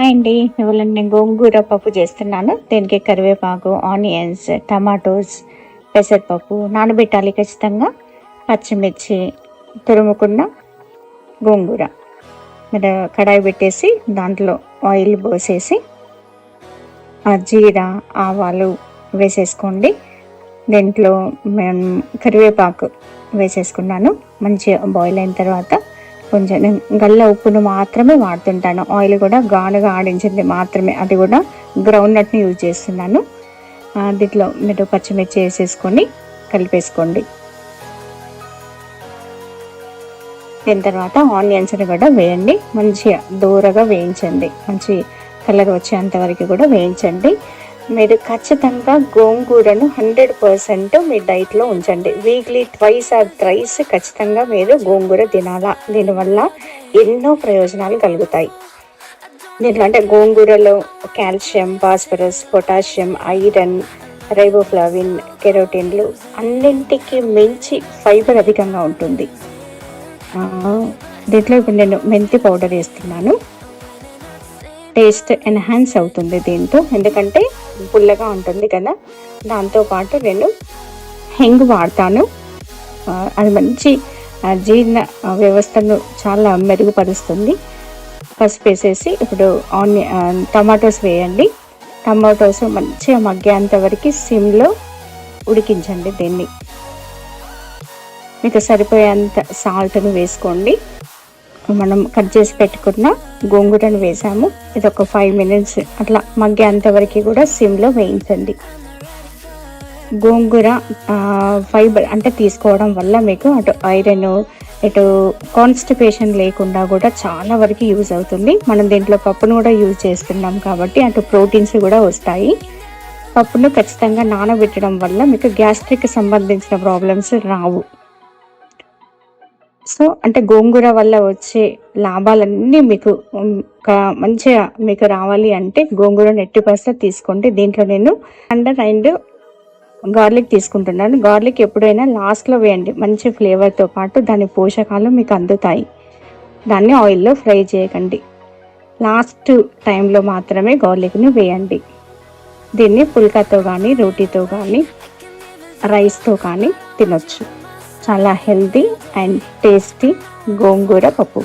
అండి. ఇవాళ నేను గోంగూర పప్పు చేస్తున్నాను. దీనికి కరివేపాకు ఆనియన్స్ టమాటోస్ పెసరపప్పు నానబెట్టాలి ఖచ్చితంగా. పచ్చిమిర్చి తురుముకున్న గోంగూర. మీరు కడాయి పెట్టేసి దాంట్లో ఆయిల్ పోసేసి ఆ జీరా ఆవాలు వేసేసుకోండి. దీంట్లో మేము కరివేపాకు వేసేసుకున్నాను. మంచిగా బాయిల్ అయిన తర్వాత కొంచెం నేను గల్ల ఉప్పును మాత్రమే వాడుతుంటాను. ఆయిల్ కూడా గానుగా ఆడించింది మాత్రమే. అది కూడా గ్రౌండ్ నట్ని యూజ్ చేస్తున్నాను. దీంట్లో మీరు పచ్చిమిర్చి వేసేసుకొని కలిపేసుకోండి. దీని తర్వాత ఆనియన్స్ని కూడా వేయండి. మంచిగా దూరగా వేయించండి. మంచి కలర్ వచ్చేంత వరకు కూడా వేయించండి. మీరు ఖచ్చితంగా గోంగూరను హండ్రెడ్ పర్సెంట్ మీ డైట్లో ఉంచండి. వీక్లీ ట్వైస్ ఆర్ థ్రైస్ ఖచ్చితంగా మీరు గోంగూర తినాలా? దీనివల్ల ఎన్నో ప్రయోజనాలు కలుగుతాయి. దీంట్లో అంటే గోంగూరలో calcium phosphorus potassium iron riboflavin కెరోటిన్లు అన్నింటికి మించి ఫైబర్ అధికంగా ఉంటుంది. దీంట్లో ఇప్పుడు నేను మెంతి పౌడర్ వేస్తున్నాను. టేస్ట్ ఎన్హాన్స్ అవుతుంది దీంతో. ఎందుకంటే పుల్లగా ఉంటుంది కదా. దాంతోపాటు నేను హెంగ్ వాడతాను. అది మంచి జీర్ణ వ్యవస్థను చాలా మెరుగుపరుస్తుంది. పసుపు వేసేసి ఇప్పుడు ఆనియన్ టమాటోస్ వేయండి. టమాటోస్ మంచిగా మగ్గేంత వరకు సిమ్లో ఉడికించండి దీన్ని. మీకు సరిపోయేంత సాల్ట్ను వేసుకోండి. మనం కట్ చేసి పెట్టుకున్న గోంగూరను వేసాము. ఇది ఒక ఫైవ్ మినిట్స్ అట్లా మగ్గేంతవరకు కూడా సిమ్లో వేయించండి. గోంగూర ఫైబర్ అంటే తీసుకోవడం వల్ల మీకు అటు ఐరన్ ఇటు కాన్స్టిపేషన్ లేకుండా కూడా చాలా వరకు యూజ్ అవుతుంది. మనం దీంట్లో పప్పును కూడా యూజ్ చేస్తున్నాం కాబట్టి అటు ప్రోటీన్స్ కూడా వస్తాయి. పప్పును ఖచ్చితంగా నానబెట్టడం వల్ల మీకు గ్యాస్ట్రిక్ సంబంధించిన ప్రాబ్లమ్స్ రావు. సో అంటే గోంగూర వల్ల వచ్చే లాభాలన్నీ మీకు మంచిగా మీకు రావాలి అంటే గోంగూర ఎట్టి పరిస్థితి తీసుకోండి. దీంట్లో నేను అండర్ అండ్ గార్లిక్ తీసుకుంటున్నాను. గార్లిక్ ఎప్పుడైనా లాస్ట్లో వేయండి. మంచి ఫ్లేవర్తో పాటు దాని పోషకాలు మీకు అందుతాయి. దాన్ని ఆయిల్లో ఫ్రై చేయకండి. లాస్ట్ టైంలో మాత్రమే గార్లిక్ని వేయండి. దీన్ని పుల్కాతో కానీ రోటీతో కానీ రైస్తో కానీ తినొచ్చు. చాలా హెల్తీ అండ్ టేస్టీ గోంగూర పప్పు.